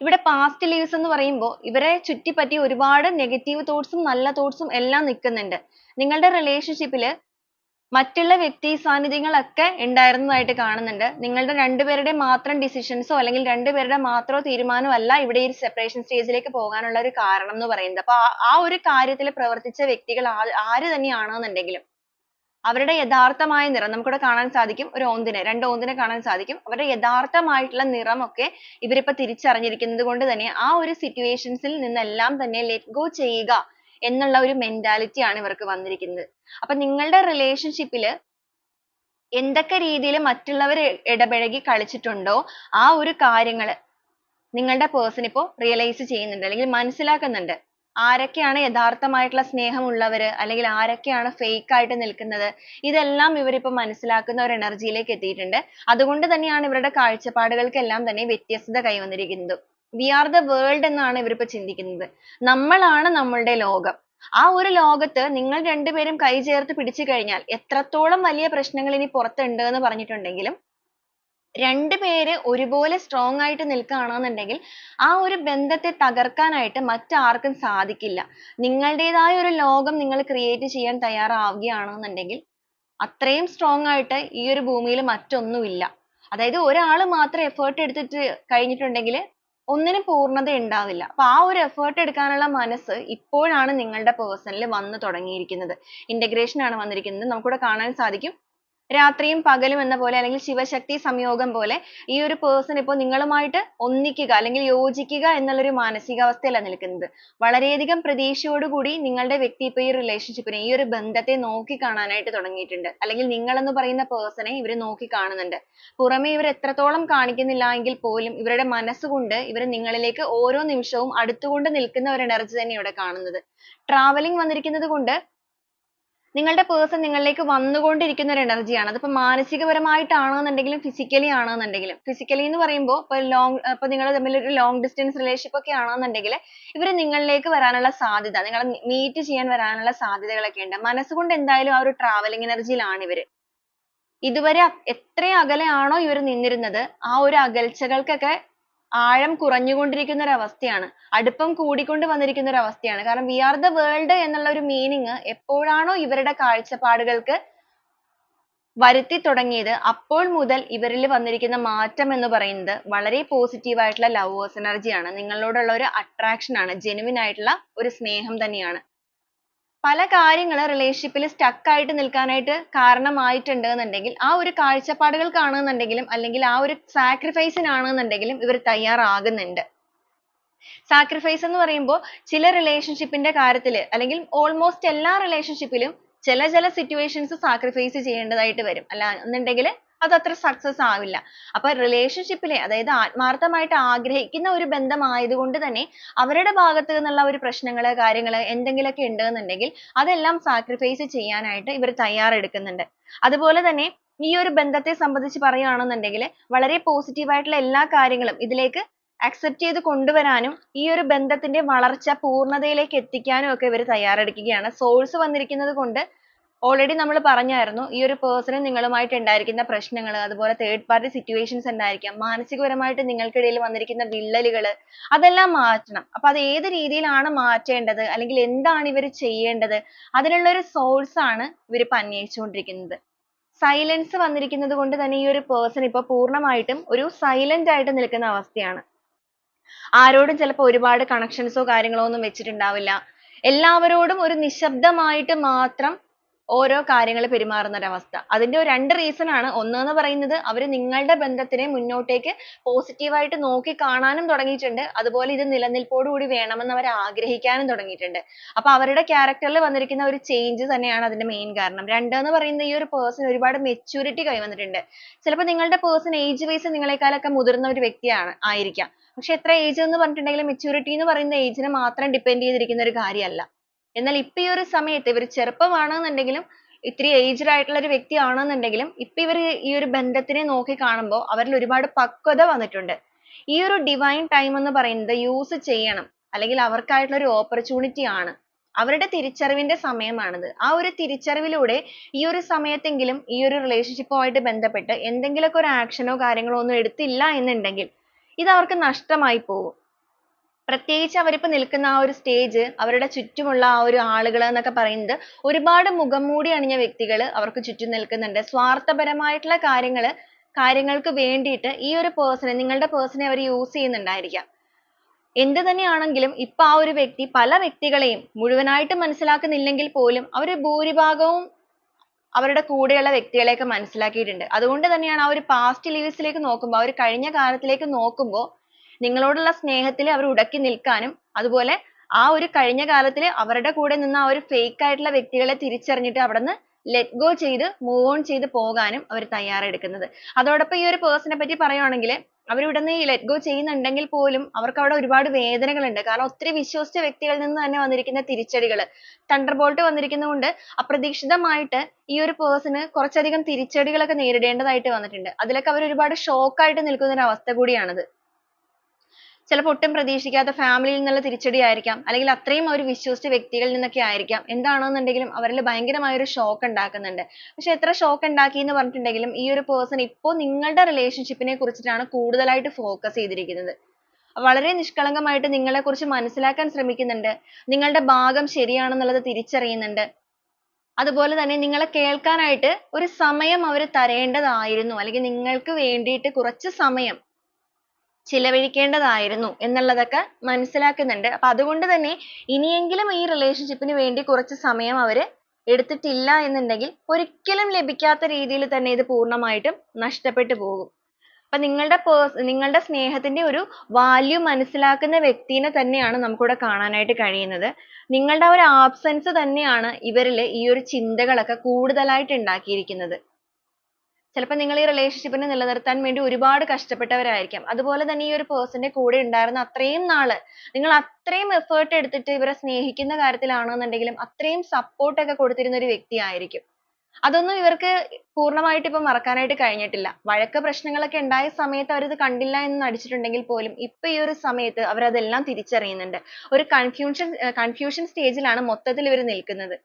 ഇവിടെ past lives എന്ന് പറയുമ്പോൾ ഇവരെ ചുറ്റിപ്പറ്റി ഒരുപാട് negative thoughts ഉം നല്ല thoughts ഉം എല്ലാം നിൽക്കുന്നുണ്ട്. നിങ്ങളുടെ relationship ൽ മറ്റുള്ള വ്യക്തി സാന്നിധ്യങ്ങളൊക്കെ ഉണ്ടായിരുന്നതായിട്ട് കാണുന്നുണ്ട്. നിങ്ങളുടെ രണ്ടുപേരുടെ മാത്രം decisions ഓ അല്ലെങ്കിൽ രണ്ടുപേരുടെ മാത്രം തീരുമാനമോ അല്ല ഇവിടെ ഈ separation stage ലേക്ക് പോകാനുള്ള ഒരു കാരണം എന്ന് പറയുന്നത്. അപ്പൊ ആ ഒരു കാര്യത്തിൽ പ്രവർത്തിച്ച വ്യക്തികൾ ആര് തന്നെയാണെന്നുണ്ടെങ്കിലും അവരുടെ യഥാർത്ഥമായ നിറം നമുക്കിവിടെ കാണാൻ സാധിക്കും ഒരു ഓന്തിനെ രണ്ട് ഓന്തിനെ കാണാൻ സാധിക്കും. അവരുടെ യഥാർത്ഥമായിട്ടുള്ള നിറമൊക്കെ ഇവരിപ്പോ തിരിച്ചറിഞ്ഞിരിക്കുന്നത് കൊണ്ട് തന്നെ ആ ഒരു situations ൽ നിന്നെല്ലാം തന്നെ let go ചെയ്യുക എന്നുള്ള ഒരു mentality ആണ് ഇവർക്ക് വന്നിരിക്കുന്നത്. അപ്പൊ നിങ്ങളുടെ relationship ൽ എന്തൊക്കെ രീതിയിൽ മറ്റുള്ളവർ ഇടപഴകി കളിച്ചിട്ടുണ്ടോ ആ ഒരു കാര്യങ്ങൾ നിങ്ങളുടെ person ഇപ്പോൾ realize ചെയ്യുന്നുണ്ട് അല്ലെങ്കിൽ മനസ്സിലാക്കുന്നുണ്ട്. ആരൊക്കെയാണ് യഥാർത്ഥമായിട്ടുള്ള സ്നേഹമുള്ളവര് അല്ലെങ്കിൽ ആരൊക്കെയാണ് fake ആയിട്ട് നിൽക്കുന്നത് ഇതെല്ലാം ഇവർ ഇപ്പോൾ മനസ്സിലാക്കുന്ന ഒരു energy യിലേക്ക് എത്തിയിട്ടുണ്ട്. അതുകൊണ്ട് തന്നെയാണ് ഇവരുടെ കാഴ്ചപ്പാടുകൾക്കെല്ലാം തന്നെ വ്യത്യസ്തത കൈവന്നിരിക്കുന്നത്. We ആർ ദ വേൾഡ് എന്നാണ് ഇവരിപ്പോ ചിന്തിക്കുന്നത്. നമ്മളാണ് നമ്മളുടെ ലോകം. ആ ഒരു ലോകത്ത് നിങ്ങൾ രണ്ടുപേരും കൈ ചേർത്ത് പിടിച്ചു കഴിഞ്ഞാൽ എത്രത്തോളം വലിയ പ്രശ്നങ്ങൾ ഇനി പുറത്തുണ്ട് എന്ന് പറഞ്ഞിട്ടുണ്ടെങ്കിലും രണ്ടുപേര് ഒരുപോലെ സ്ട്രോങ് ആയിട്ട് നിൽക്കുകയാണെന്നുണ്ടെങ്കിൽ ആ ഒരു ബന്ധത്തെ തകർക്കാനായിട്ട് മറ്റാർക്കും സാധിക്കില്ല. നിങ്ങളുടേതായ ഒരു ലോകം നിങ്ങൾ ക്രിയേറ്റ് ചെയ്യാൻ തയ്യാറാവുകയാണെന്നുണ്ടെങ്കിൽ അത്രയും സ്ട്രോങ് ആയിട്ട് ഈ ഒരു ഭൂമിയിൽ മറ്റൊന്നുമില്ല. അതായത് ഒരാൾ മാത്രം എഫേർട്ട് എടുത്തിട്ട് കഴിഞ്ഞിട്ടുണ്ടെങ്കിൽ ഒന്നിനും പൂർണത ഉണ്ടാവില്ല. അപ്പൊ ആ ഒരു എഫേർട്ട് എടുക്കാനുള്ള മനസ്സ് ഇപ്പോഴാണ് നിങ്ങളുടെ person ൽ വന്നു തുടങ്ങിയിരിക്കുന്നത്. integration ആണ് വന്നിരിക്കുന്നത്. നമുക്കിവിടെ കാണാൻ സാധിക്കും രാത്രിയും പകലും എന്ന പോലെ അല്ലെങ്കിൽ ശിവശക്തി സംയോഗം പോലെ ഈ ഒരു person ഇപ്പോൾ നിങ്ങളുമായിട്ട് ഒന്നിക്കുക അല്ലെങ്കിൽ യോജിക്കുക എന്നുള്ള ഒരു മാനസികാവസ്ഥയിലാണ് നിൽക്കുന്നത്. വളരെയധികം പ്രതീക്ഷയോടുകൂടി നിങ്ങളുടെ വ്യക്തി ഇപ്പോൾ ഈ relationship നെ ഈ ഒരു ബന്ധത്തെ നോക്കി കാണാനായിട്ട് തുടങ്ങിയിട്ടുണ്ട്. അല്ലെങ്കിൽ നിങ്ങൾ എന്ന് പറയുന്ന person നെ നോക്കി കാണുന്നുണ്ട് പുറമെ ഇവർ എത്രത്തോളം കാണിക്കുന്നില്ല എങ്കിൽ പോലും ഇവരുടെ മനസ്സുകൊണ്ട് ഇവർ നിങ്ങളിലേക്ക് ഓരോ നിമിഷവും അടുത്തുകൊണ്ട് നിൽക്കുന്ന ഒരു energy തന്നെ ഇവിടെ കാണുന്നത്. travelling വന്നിരിക്കുന്നത് കൊണ്ട് നിങ്ങളുടെ person നിങ്ങളിലേക്ക് വന്നുകൊണ്ടിരിക്കുന്ന ഒരു ആണ്. അതിപ്പോ മാനസികപരമായിട്ടാണെന്നുണ്ടെങ്കിലും physically ആണെന്നുണ്ടെങ്കിലും ഫിസിക്കലി എന്ന് പറയുമ്പോൾ ഇപ്പൊ ലോങ് ഇപ്പൊ നിങ്ങൾ തമ്മിൽ ഒരു long distance relationship ഒക്കെ ആണെന്നുണ്ടെങ്കിൽ ഇവർ നിങ്ങളിലേക്ക് വരാനുള്ള സാധ്യത നിങ്ങളെ മീറ്റ് ചെയ്യാൻ വരാനുള്ള സാധ്യതകളൊക്കെ ഉണ്ട്. മനസ്സുകൊണ്ട് എന്തായാലും ആ ഒരു travelling എനർജിയിലാണ് ഇവർ. ഇതുവരെ എത്ര അകലെയാണോ ഇവർ നിന്നിരുന്നത് ആ ഒരു അകൽച്ചകൾക്കൊക്കെ ആഴം കുറഞ്ഞുകൊണ്ടിരിക്കുന്ന ഒരു അവസ്ഥയാണ്. അടുപ്പം കൂടിക്കൊണ്ട് വന്നിരിക്കുന്ന ഒരു അവസ്ഥയാണ്. കാരണം we are the world എന്നുള്ള ഒരു meaning എപ്പോഴാണോ ഇവരുടെ കാഴ്ചപ്പാടുകൾക്ക് വരുത്തി തുടങ്ങിയത് അപ്പോൾ മുതൽ ഇവരിൽ വന്നിരിക്കുന്ന മാറ്റം എന്ന് പറയുന്നത് വളരെ positive ആയിട്ടുള്ള lovers energy ആണ്. നിങ്ങളോടുള്ള ഒരു attraction ആണ്. genuine ആയിട്ടുള്ള ഒരു സ്നേഹം തന്നെയാണ്. പല കാര്യങ്ങൾ relationship ൽ stuck ആയിട്ട് നിൽക്കാനായിട്ട് കാരണമായിട്ടുണ്ട് എന്നുണ്ടെങ്കിൽ ആ ഒരു കാഴ്ചപ്പാടുകൾക്കാണെന്നുണ്ടെങ്കിലും അല്ലെങ്കിൽ ആ ഒരു sacrifice നാണെന്നുണ്ടെങ്കിലും ഇവർ തയ്യാറാകുന്നുണ്ട്. sacrifice എന്ന് പറയുമ്പോൾ ചില relationship ന്റെ കാര്യത്തിൽ അല്ലെങ്കിൽ almost എല്ലാ relationship ലും ചില ചില situations sacrifice ചെയ്യേണ്ടതായിട്ട് വരും. അല്ല എന്നുണ്ടെങ്കിൽ അത് അത്ര success ആവില്ല. അപ്പൊ relationship ലെ അതായത് ആത്മാർത്ഥമായിട്ട് ആഗ്രഹിക്കുന്ന ഒരു ബന്ധം ആയതുകൊണ്ട് തന്നെ അവരുടെ ഭാഗത്ത് നിന്നുള്ള ഒരു പ്രശ്നങ്ങൾ കാര്യങ്ങൾ എന്തെങ്കിലുമൊക്കെ ഉണ്ട് എന്നുണ്ടെങ്കിൽ അതെല്ലാം sacrifice ചെയ്യാനായിട്ട് ഇവർ തയ്യാറെടുക്കുന്നുണ്ട്. അതുപോലെ തന്നെ ഈ ഒരു ബന്ധത്തെ സംബന്ധിച്ച് പറയുകയാണെന്നുണ്ടെങ്കിൽ വളരെ positive ആയിട്ടുള്ള എല്ലാ കാര്യങ്ങളും ഇതിലേക്ക് accept ചെയ്ത് കൊണ്ടുവരാനും ഈ ഒരു ബന്ധത്തിന്റെ വളർച്ച പൂർണതയിലേക്ക് എത്തിക്കാനും ഒക്കെ ഇവർ തയ്യാറെടുക്കുകയാണ്. source വന്നിരിക്കുന്നത് കൊണ്ട് already നമ്മൾ പറഞ്ഞായിരുന്നു ഈ ഒരു person നിങ്ങളുമായിട്ട് ഉണ്ടായിരിക്കുന്ന പ്രശ്നങ്ങൾ അതുപോലെ തേർഡ് പാർട്ടി സിറ്റുവേഷൻസ് ഉണ്ടായിരിക്കാം. മാനസികപരമായിട്ട് നിങ്ങൾക്കിടയിൽ വന്നിരിക്കുന്ന വിള്ളലുകൾ അതെല്ലാം മാറ്റണം. അപ്പോൾ അത് ഏത് രീതിയിലാണ് മാറ്റേണ്ടത് അല്ലെങ്കിൽ എന്താണ് ഇവർ ചെയ്യേണ്ടത് അതിനുള്ള ഒരു source ആണ് ഇവർ ഇപ്പോൾ അന്വേഷിച്ചുകൊണ്ടിരിക്കുന്നത്. silence വന്നിരിക്കുന്നത് കൊണ്ട് തന്നെ ഈ ഒരു person ഇപ്പോൾ പൂർണമായിട്ടും ഒരു സൈലന്റ് ആയിട്ട് നിൽക്കുന്ന അവസ്ഥയാണ്. ആരോടും ചിലപ്പോൾ ഒരുപാട് കണക്ഷൻസോ കാര്യങ്ങളോ ഒന്നും വെച്ചിട്ടുണ്ടാവില്ല. എല്ലാവരോടും ഒരു നിശബ്ദമായിട്ട് മാത്രം ഓരോ കാര്യങ്ങൾ പെരുമാറുന്ന ഒരു അവസ്ഥ. അതിന്റെ രണ്ട് reason ആണ്. ഒന്ന് എന്ന് പറയുന്നത് അവർ നിങ്ങളുടെ ബന്ധത്തിനെ മുന്നോട്ടേക്ക് positive ആയിട്ട് നോക്കി കാണാനും തുടങ്ങിയിട്ടുണ്ട്. അതുപോലെ ഇത് നിലനിൽപ്പോടുകൂടി വേണമെന്ന് അവർ ആഗ്രഹിക്കാനും തുടങ്ങിയിട്ടുണ്ട്. അപ്പൊ അവരുടെ character ൽ വന്നിരിക്കുന്ന ഒരു change തന്നെയാണ് അതിന്റെ main കാരണം. രണ്ട് എന്ന് പറയുന്നത് ഈ ഒരു person ഒരുപാട് maturity കൈവന്നിട്ടുണ്ട്. ചിലപ്പോൾ നിങ്ങളുടെ person age wise നിങ്ങളെക്കാളൊക്കെ മുതിർന്ന ഒരു വ്യക്തിയാണ് ആയിരിക്കാം. പക്ഷെ എത്ര age എന്ന് പറഞ്ഞിട്ടുണ്ടെങ്കിലും maturity എന്ന് പറയുന്ന age നെ മാത്രം depend ചെയ്തിരിക്കുന്ന ഒരു കാര്യമല്ല. എന്നാൽ ഇപ്പൊ ഈ ഒരു സമയത്ത് ഇവർ ചെറുപ്പമാണെന്നുണ്ടെങ്കിലും ഇത്തിരി aged ആയിട്ടുള്ള ഒരു വ്യക്തി ആണെന്നുണ്ടെങ്കിലും ഇപ്പൊ ഇവർ ഈ ഒരു ബന്ധത്തിനെ നോക്കി കാണുമ്പോൾ അവരിൽ ഒരുപാട് പക്വത വന്നിട്ടുണ്ട്. ഈ ഒരു divine ടൈം എന്ന് പറയുന്നത് യൂസ് ചെയ്യണം അല്ലെങ്കിൽ അവർക്കായിട്ടുള്ള ഒരു opportunity ആണ്. അവരുടെ തിരിച്ചറിവിന്റെ സമയമാണിത് ആ ഒരു തിരിച്ചറിവിലൂടെ ഈ ഒരു സമയത്തെങ്കിലും ഈ ഒരു relationship ആയിട്ട് ബന്ധപ്പെട്ട് എന്തെങ്കിലുമൊക്കെ ഒരു ആക്ഷനോ കാര്യങ്ങളോ ഒന്നും എടുത്തില്ല എന്നുണ്ടെങ്കിൽ ഇത് അവർക്ക് നഷ്ടമായി പോകും പ്രത്യേകിച്ച് അവരിപ്പോ നിൽക്കുന്ന ആ ഒരു സ്റ്റേജ് അവരുടെ ചുറ്റുമുള്ള ആ ഒരു ആളുകൾ എന്നൊക്കെ പറയുന്നത് ഒരുപാട് മുഖംമൂടി അണിഞ്ഞ വ്യക്തികൾ അവർക്ക് ചുറ്റും നിൽക്കുന്നുണ്ട്. സ്വാർത്ഥപരമായിട്ടുള്ള കാര്യങ്ങൾ കാര്യങ്ങൾക്ക് വേണ്ടിയിട്ട് ഈ ഒരു person നിങ്ങളുടെ നെ അവർ യൂസ് ചെയ്യുന്നുണ്ടായിരിക്കാം. എന്ത് തന്നെയാണെങ്കിലും ഇപ്പൊ ആ ഒരു വ്യക്തി പല വ്യക്തികളെയും മുഴുവനായിട്ട് മനസ്സിലാക്കുന്നില്ലെങ്കിൽ പോലും അവർ ഭൂരിഭാഗവും അവരുടെ കൂടെയുള്ള വ്യക്തികളെയൊക്കെ മനസ്സിലാക്കിയിട്ടുണ്ട്. അതുകൊണ്ട് തന്നെയാണ് ആ ഒരു past lives ലേക്ക് നോക്കുമ്പോൾ ആ ഒരു കഴിഞ്ഞ കാലത്തിലേക്ക് നോക്കുമ്പോൾ നിങ്ങളോടുള്ള സ്നേഹത്തിൽ അവർ ഉടക്കി നിൽക്കാനും അതുപോലെ ആ ഒരു കഴിഞ്ഞ കാലത്തിൽ അവരുടെ കൂടെ നിന്ന ആ ഒരു fake ആയിട്ടുള്ള വ്യക്തികളെ തിരിച്ചറിഞ്ഞിട്ട് അവിടുന്ന് let go ചെയ്ത് move on ചെയ്ത് പോകാനും അവർ തയ്യാറെടുക്കുന്നത്. അതോടൊപ്പം ഈ ഒരു person നെ പറ്റി പറയുവാണെങ്കിൽ അവർ ഇവിടുന്ന് ഈ let go ചെയ്യുന്നുണ്ടെങ്കിൽ പോലും അവർക്ക് അവിടെ ഒരുപാട് വേദനകളുണ്ട്. കാരണം ഒത്തിരി വിശ്വസിച്ച വ്യക്തികളിൽ നിന്ന് തന്നെ വന്നിരിക്കുന്ന തിരിച്ചടികൾ thunderbolt വന്നിരിക്കുന്നതുകൊണ്ട് അപ്രതീക്ഷിതമായിട്ട് ഈ ഒരു person കുറച്ചധികം തിരിച്ചടികളൊക്കെ നേരിടേണ്ടതായിട്ട് വന്നിട്ടുണ്ട്. അതിലൊക്കെ അവർ ഒരുപാട് shock ആയിട്ട് നിൽക്കുന്ന ഒരു അവസ്ഥ കൂടിയാണിത്. ചിലപ്പോൾ ഒട്ടും പ്രതീക്ഷിക്കാത്ത ഫാമിലിയിൽ നിന്നുള്ള തിരിച്ചടി ആയിരിക്കാം. അല്ലെങ്കിൽ അത്രയും അവർ വിശ്വസിച്ച വ്യക്തികളിൽ നിന്നൊക്കെ ആയിരിക്കാം. എന്താണെന്നുണ്ടെങ്കിലും അവരിൽ ഭയങ്കരമായ ഒരു shock ഉണ്ടാക്കുന്നുണ്ട്. പക്ഷെ എത്ര shock ഉണ്ടാക്കി എന്ന് പറഞ്ഞിട്ടുണ്ടെങ്കിലും ഈ ഒരു പേഴ്സൺ ഇപ്പോൾ നിങ്ങളുടെ relationship നെ കുറിച്ചിട്ടാണ് കൂടുതലായിട്ട് ഫോക്കസ് ചെയ്തിരിക്കുന്നത്. വളരെ നിഷ്കളങ്കമായിട്ട് നിങ്ങളെക്കുറിച്ച് മനസ്സിലാക്കാൻ ശ്രമിക്കുന്നുണ്ട്. നിങ്ങളുടെ ഭാഗം ശരിയാണെന്നുള്ളത് തിരിച്ചറിയുന്നുണ്ട്. അതുപോലെ തന്നെ നിങ്ങളെ കേൾക്കാനായിട്ട് ഒരു സമയം അവർ തരേണ്ടതായിരുന്നു. അല്ലെങ്കിൽ നിങ്ങൾക്ക് വേണ്ടിയിട്ട് കുറച്ച് സമയം ചിലവഴിക്കേണ്ടതായിരുന്നു എന്നുള്ളതൊക്കെ മനസ്സിലാക്കുന്നുണ്ട്. അപ്പൊ അതുകൊണ്ട് തന്നെ ഇനിയെങ്കിലും ഈ റിലേഷൻഷിപ്പിന് വേണ്ടി കുറച്ച് സമയം അവർ എടുത്തിട്ടില്ല എന്നുണ്ടെങ്കിൽ ഒരിക്കലും ലഭിക്കാത്ത രീതിയിൽ തന്നെ ഇത് പൂർണമായിട്ടും നഷ്ടപ്പെട്ടു പോകും. അപ്പൊ നിങ്ങളുടെ പേഴ്സ് നിങ്ങളുടെ സ്നേഹത്തിന്റെ ഒരു വാല്യൂ മനസ്സിലാക്കുന്ന വ്യക്തിനെ തന്നെയാണ് നമുക്കിവിടെ കാണാനായിട്ട് കഴിയുന്നത്. നിങ്ങളുടെ ഒരു absence തന്നെയാണ് ഇവരിൽ ഈ ഒരു ചിന്തകളൊക്കെ കൂടുതലായിട്ട് ഉണ്ടാക്കിയിരിക്കുന്നത്. ചിലപ്പോൾ നിങ്ങൾ ഈ റിലേഷൻഷിപ്പിനെ നിലനിർത്താൻ വേണ്ടി ഒരുപാട് കഷ്ടപ്പെട്ടവരായിരിക്കാം. അതുപോലെ തന്നെ ഈ ഒരു പേഴ്സന്റെ കൂടെ ഉണ്ടായിരുന്ന അത്രയും നാൾ നിങ്ങൾ അത്രയും എഫേർട്ട് എടുത്തിട്ട് ഇവരെ സ്നേഹിക്കുന്ന കാര്യത്തിലാണെന്നുണ്ടെങ്കിലും അത്രയും സപ്പോർട്ട് ഒക്കെ കൊടുത്തിരുന്ന ഒരു വ്യക്തി ആയിരിക്കും. അതൊന്നും ഇവർക്ക് പൂർണമായിട്ട് ഇപ്പൊ മറക്കാനായിട്ട് കഴിഞ്ഞിട്ടില്ല. വഴക്ക പ്രശ്നങ്ങളൊക്കെ ഉണ്ടായ സമയത്ത് അവരിത് കണ്ടില്ല എന്ന് നടിച്ചിട്ടുണ്ടെങ്കിൽ പോലും ഇപ്പൊ ഈ ഒരു സമയത്ത് അവരതെല്ലാം തിരിച്ചറിയുന്നുണ്ട്. ഒരു കൺഫ്യൂഷൻ കൺഫ്യൂഷൻ സ്റ്റേജിലാണ് മൊത്തത്തിൽ ഇവർ നിൽക്കുന്നത്.